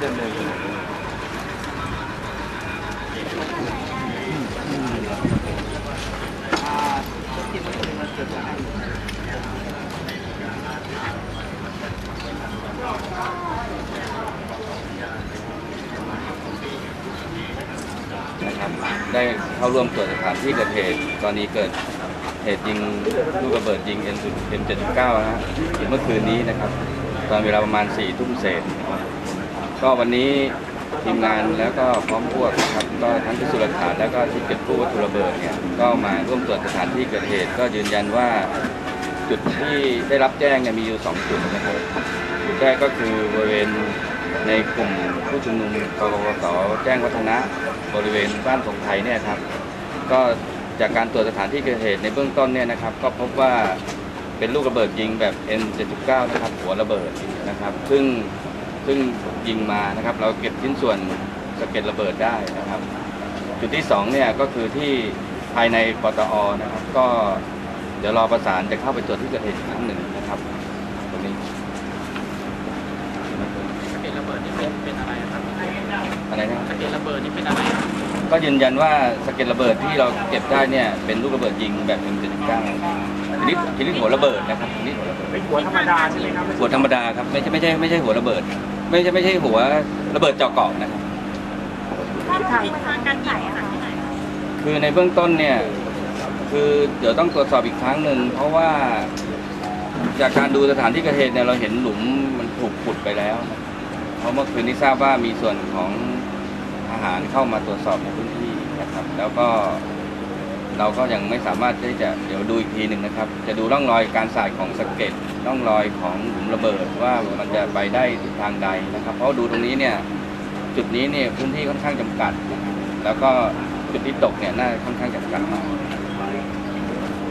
นะครับได้เข้าร่วมตรวจสถานที่เกิดเหตุกรณีเกิดเหตุยิงลูกระเบิดยิง M79 นะฮะเมื่อคืนนี้นะครับ ตอนเวลาประมาณ4ทุ่มเศษนะครับ ก็วันนี้ทีมงานแล้วก็พร้อมพวกนะครับก็ทั้งพิสูจน์หลักฐานแล้วก็ที่เก็บกู้วัตถุระเบิดเนี่ยก็มาร่วมตรวจสถานที่เกิดเหตุ ก็ยืนยันว่าจุดที่ได้รับแจ้งเนี่ยมีอยู่สองจุดนะครับจุดแรกก็คือบริเวณในกลุ่มผู้ชุมนุมกกสแจ้งวัฒนะบริเวณบ้านสงไทยเนี่ยครับก็จากการตรวจสถานที่เกิดเหตุในเบื้องต้นเนี่ยนะครับ ก็พบว่าเป็นลูกระเบิดยิงแบบ M79 นะครับหัวระเบิดนะครับ ซึ่ง ซึ่งยิงมานะครับ เราเก็บชิ้นส่วนสะเก็ดระเบิดได้นะครับ จุดที่สองเนี่ยก็คือที่ภายในปตอนะครับ ก็เดี๋ยวรอประสานจะเข้าไปตรวจที่เกิดเหตุอีกครั้งหนึ่งนะครับตรงนี้สะเก็ดระเบิดนี่เป็นเป็นอะไรครับอะไรนะสะเก็ดระเบิดนี่เป็นอะไรครับก็ยืนยันว่าสะเก็ดระเบิดที่เราเก็บได้เนี่ยเป็นลูกระเบิดยิงแบบ M79 ชนิดชนิดหัวระเบิดนะครับชนิดหัวระเบิดเป็นหัวธรรมดาใช่ไหมครับหัวธรรมดาครับไม่ใช่ไม่ใช่ไม่ใช่หัวระเบิด ไม่ใช่ไม่ใช่หัวระเบิดเจาะเกาะนะครับ ทางทางการใหญ่อะค่ะคือในเบื้องต้นเนี่ย คือเดี๋ยวต้องตรวจสอบอีกครั้งหนึ่ง เพราะว่าจากการดูสถานที่เกิดเหตุเนี่ยเราเห็นหลุมมันถูกขุดไปแล้วนะเพราะเมื่อคืนนี้ทราบว่ามีส่วนของทหารเข้ามาตรวจสอบในพื้นที่นะครับ แล้วก็ เราก็ยังไม่สามารถที่จะเดี๋ยวดูอีกทีหนึ่งนะครับ จะดูร่องรอยการสายของสะเก็ดร่องรอยของหลุมระเบิดว่ามันจะไปได้ทิศทางใดนะครับ เพราะดูตรงนี้เนี่ยจุดนี้เนี่ยพื้นที่ค่อนข้างจำกัด แล้วก็จุดที่ตกเนี่ยน่าค่อนข้างจำกัดมาก